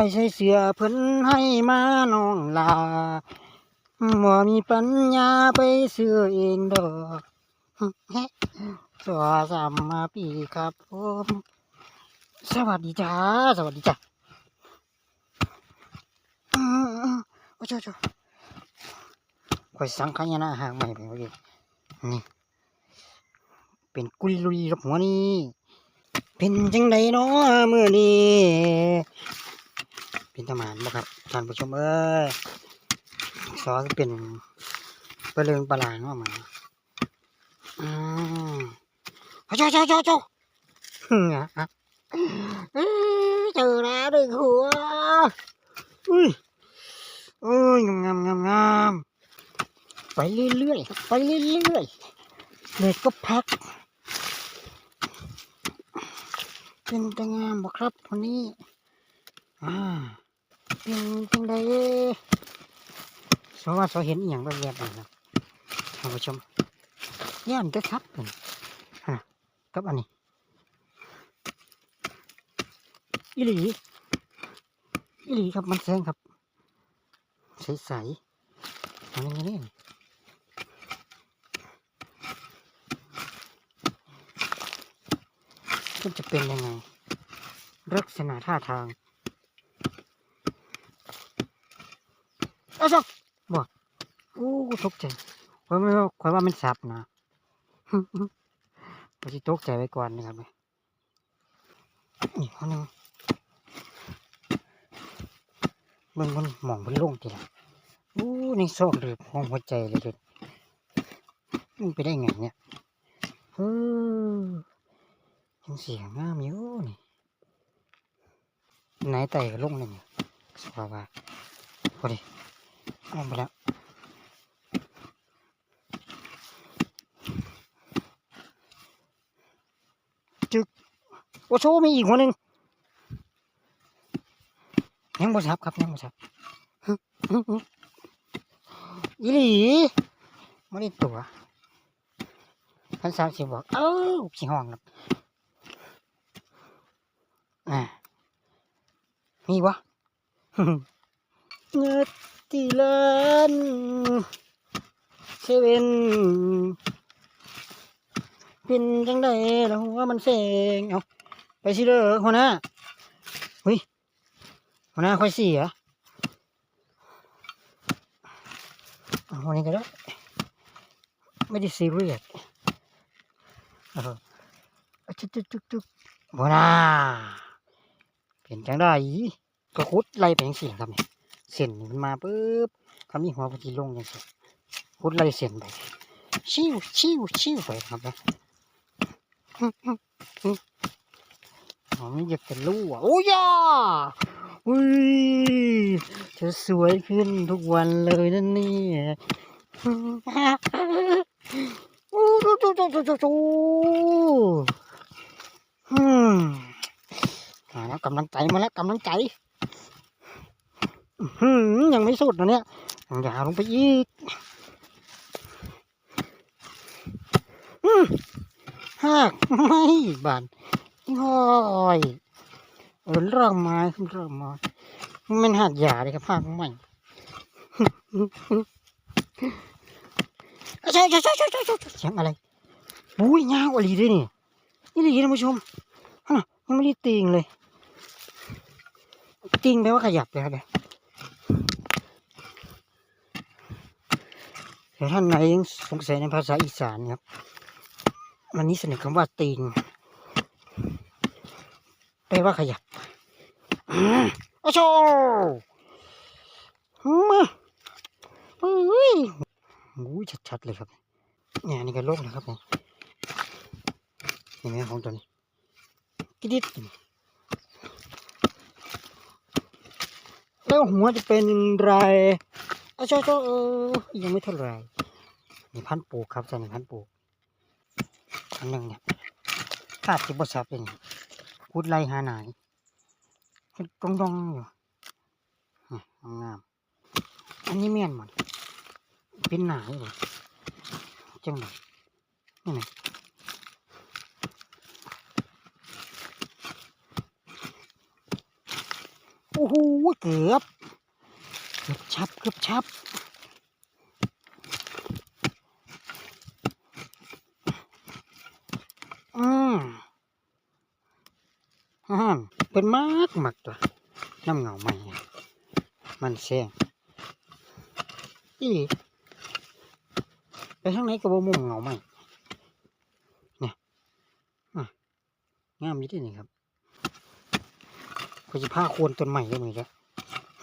อ้ใส่เสือเพิ่นให้มาน้องลาบ่มีปัญญาไปซื้อเองดอกสวสามมาปีครับผมสวัสดีจ้า สวัสดีจ้าอืมๆโอ้โจโจข่อยสังขยานะห่างใหม่ไปเมื่อกี้นี่เป็นกุยลุยกับหัวนี่เป็นจังไดเนาะมื้อนี้ เป็นทหารบ่ครับท่านผู้ชมเอ้ยสอคือเป็นปลาเริงปลาหลางเนาะหมาอืมเจ้าเจ้าเจ้าเจ้าฮึ่มอะอะเอ้ยเจอแล้วดึงหัวอุ้ยโอ้ยงามงามงามไปเรื่อยๆไปเรื่อยๆเด็กก็พัก เป็นตางามบ่ครับวันนี้อ่า เป็นจังไดสว่าสเห็นอหย่างแบบนี่นะท่านผู้ชมย่านจะทับเป็นฮะกับอันนี้อีหลีอีหลีครับมันแสงครับ ใสๆอันนี้นี่มันจะเป็นยังไงลักษณะท่าทาง เอาซะบอกอู้ตกใจข่อยไม่ว่าข่อยว่ามันสับนะข่อยสิตกใจไว้ก่อนนะครับนี่คนนึงเบิ่งมันหมองมันล่งทีละอู้นี่ซอกเลยห้องหัวใจเลยเด็ดมันไปได้ไงเนี่ยเออยังเสียงงามอยู่นี่ไหนไต่ลงเลยเนี่ยสภาว่าพอดี ลงไปแล้วจึกโอ้โชมีอีกคนหนึ่งยังบ่ชับครับยังบ่ชับอีหลีไม่ได้ตัวพันสามสิบบอกเอ้าขี้ห้องครับอ่ามีวะเงด ตีเลนเซเว่นเป็นจังไดแล้วหัวมันเสงเอาไปสิเด้อหัวหน้าเฮ้ยหัวหน้าค่อยเสียเอวันนี้ก็ได้ไม่ได้ซีเรียสเอออะจุ๊กจุ๊กจุ๊จุ๊หัวหน้าเป็นจังได้ก็คุดไล่ไปยังเสียงครับเนี่ย เส้นมันมาปุ๊บคำนี้หัวพอดีลงอยังเสียคุดไล่เส้นไปชิวชิวชิวไปครับนะฮึ่มฮึ่มฮึ่มอ๋อมันอยากจะรู้อะโอ้ยาอุ้ยเธอสวยขึ้นทุกวันเลยนั่นนี่โอ้โหโอ้โหโอ้โหอืมมาแล้วกำลังใจมาแล้วกำลังใจ ยังไม่สุดนะเนี่ยยังยาวลงไปอีกหักไม่บานห้อยเออร่างไม้ขึ้นร่างไม้มันหักหยาเลยครับหักไม่ใช่ใช่ใช่ใช่ใช่เสียงอะไรบุ้ยยาวอะไรด้วยนี่นี่เลยท่านผู้ชมฮะยังไม่ได้ตีงเลยจริงแปลว่าขยับเลยครับเนี่ย เดี๋ยวท่านไหนยังสงสัยในภาษาอีสานครับวันนี้เสนอคำว่าตีนแปลว่าขยับอโอ้โชมาอุ้ยอุ้ยชัดๆเลยครับ เนี่ยนี่ก็โลกเลยครับเนี่ยเห็นไหมของตัวนี้กิดิดแล้วหัวจะเป็นไรอ้าวเจ้าเจ้าเออยังไม่เท่าไหรนี่พันปลูกครับใช่นี่พันปลูกอันหนึ่งเนี่ยขาดจิบสับเองพูดไล่หาหนายเห็นตรงตรงอยู่งาม อันนี้เมียนหมดเป็นหนายเลยจังเลยนี่ไงโอ้โหเกือบ เกือบชับเกือบชับอืมอ่าเป็นมากมากตัวน้ำเงาใหม่ มันแซงอีไปทางไหนก็บ่มุมเงาใหม่เนี่ยอะงามยี่ที่นี่ครับก็จะพาโคนต้นใหม่ได้ไหมจ๊ะอ้า ห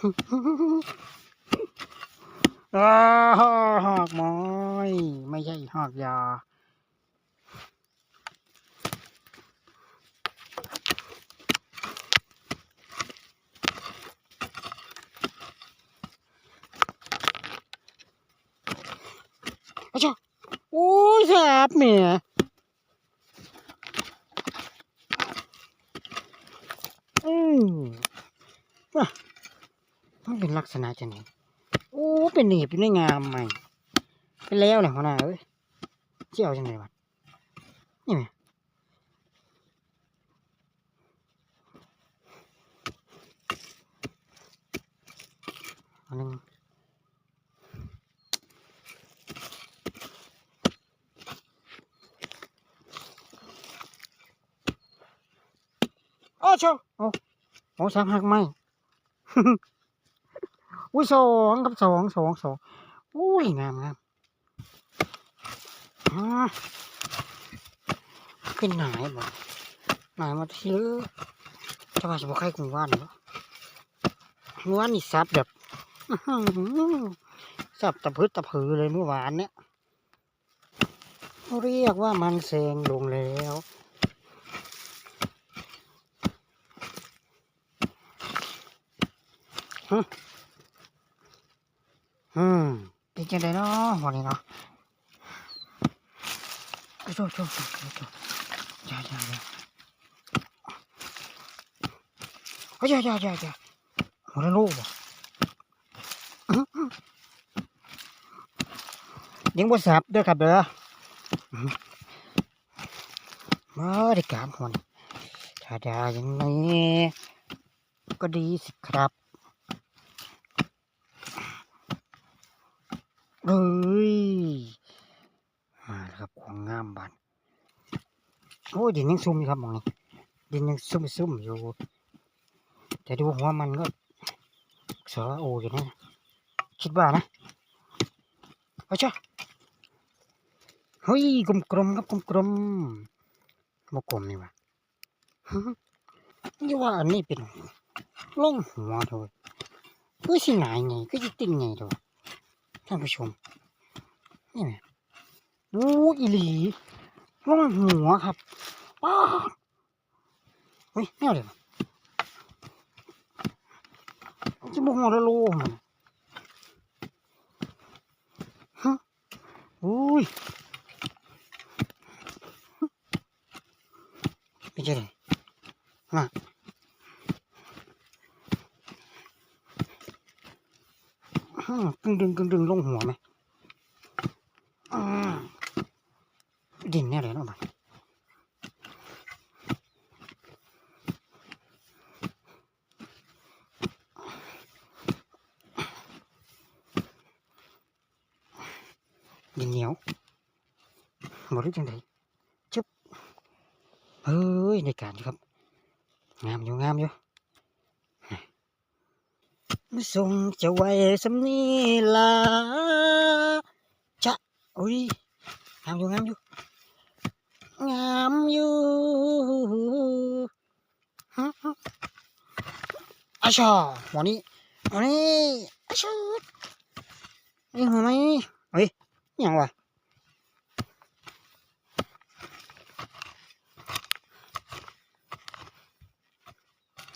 อกไม้ไม่ใช่หอกยาอาชาโอ้ยแสบเมียอืมว่ะมัน เป็นลักษณะจะไหนโอ้เป็นหนีบอยู่ในงามใหม่ไปแล้วเนี่ยหัวหน้าเอ้ยเจียวจังไงวะนี่ไงอันนึงโอ้ชโอ้โอ้สามหักไหม อุ้ยสองกับสองสองสองอุ้ยงามงามอ่าเป็นหนายบ่หนายมาทีเลยจะว่าจะบอกใครกรุงว่านเหรอเมื่านนี่ซับแบบซับตะพืดตะพือเลยเมื่อวานเนี่ยเรียกว่ามันแซงลงแล้วอืมเป็น จังไดเนาะวันนี้เนาะโอ้โหโอ้โหโอ้โหอย่าอย่าอย่าโอ้ยอย่าอย่าอย่าอย่าหัวละลูกบ่อื้อหือยังบ่สับด้อครับเด้อมาได้การหัวนี่ถ้าได้อย่างนี้ก็ดีสิครับ เอ้ยมาแล้วครับของงามบานโอ้ยดินยังซุ่มอยู่ครับมองนี้ดินยังซุ่มซุ่มๆอยู่แต่ดูหัวมันก็สระโออยู่นะคิดว่านะเอาจ้ะเฮ้ยกลมกลมครับกลมกลมๆบ่กลมนี่วะนี่ว่าอันนี้เป็นล่องหัวเถอะก็สิหงายไงก็จะติ่งไงเถอะ ท่านผู้ชม นี่ไงโอ้อีหลีล่องหัวครับป้าเฮ้ยแนวเดี๋ยวจะบอกหัวละโลมันฮะอุ้ยเป็นจังไงมาฮึ่ม กึ่งดึงกึ่งดึงลงหัวไหมอ่าดินเนี่ยเลยเนาะมันดินเหนียวหมดหรือจังไดจุ๊บเฮ้ยในการอยู่ครับงามอยู่งามอยู่ มาส่งจะไว้สำนีลาจะอุ้ยงามอยู่งามอยู่งามอยู่ฮะฮะอาชอวันนี้วันนี้อาชอนี่หัวไหมเฮ้ยยังวะ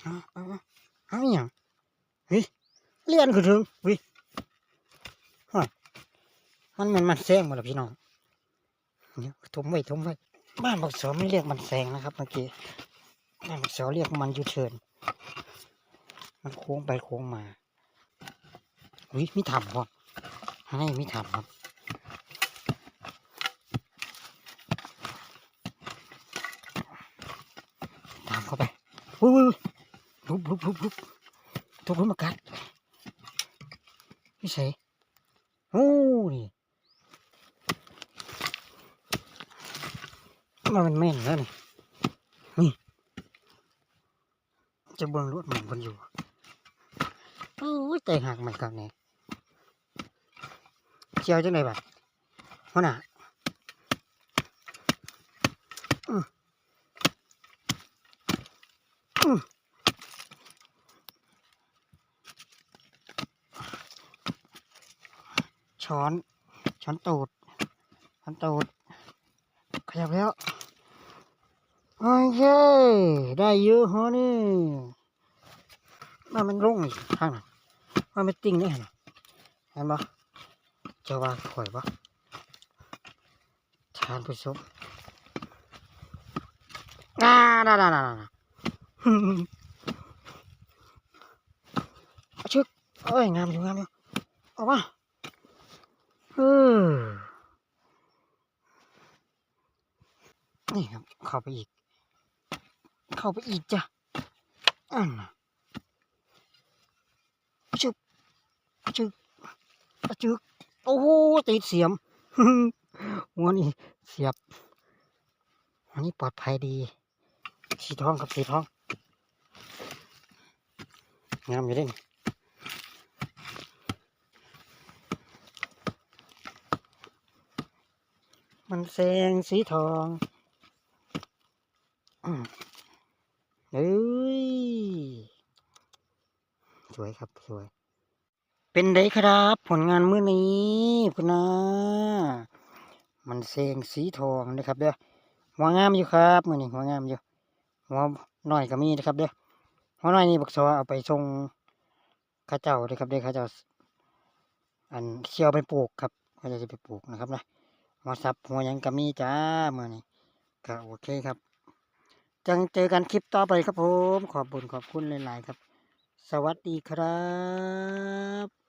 เอาเอาเอาเอาอหย่าง เลีย นขึ้นถึงวิฮะมันมันมันแซงหมดแล้วพี่น้องเนี่ยทมไว้ทมไว้บ้านบักเสอไม่เรียกมันแซงนะครับเมื่อกี้บ้านบักเสอเรียกมันยูเทิร์นมันโค้งไปโค้งมาวิมีถามครับให้มีถามครับตามเข้าไปวุ้ยวุ้ยวุ้ยลุบลุบลุบลุบทุกคนมากัด พี่เสโอ้นี่มันเป็นแม่นแล้วนี่นี่จะเบิ่งรวดเหมือนคนอยู่โอ้ยใจหักใหม่ครับเนี่ยเชียวจังไดบัดหัวหน้าอื้ออื้อ ช้อน ช้อนตูด ช้อนตูด ขยับแล้ว โอเค ได้เยอะฮะนี่มันมันลงอีกทางหนั้นมันไม่ติ่งนี่เห็นไหมเห็นปะจะว่าข่อยปะทานผู้ชมอ่าน่าน่าน่าน่าชึกเอ้ย งามอยู่งามอยู่ออกมา ออนี่ครับเข้าไปอีก เข้าไปอีกจ้ะอ่าอะชึบอะชึบอะชึบโอ้โหติดเสียมหัวนี่เสียบหัวนี่ปลอดภัยดี สีทองกับสีทองงามอยู่ด้นี่ มันแสงสีทองเอ้ยสวยครับสวย เป็นไดครับ ผลงานมื้อนี้คุณนามันเซงสีทองนะครับเด้อหัวงามอยู่ครับมื้อนี้หัวงามอยู่หัวหน้อยก็มีนะครับเด้อหัวหน้อยนี่บักซอเอาไปส่งข้าเจ้าเด้อครับเด้อข้าเจ้าอันเชียวไปปลูกครับเขาจะไปปลูกนะครับนะ หัวสับหัวยังก็มีจ้ามื้อนี้ก็โอเคครับ จังเจอกันคลิปต่อไปครับผม ขอบคุญขอบคุณหลาย ๆ ครับ สวัสดีครับ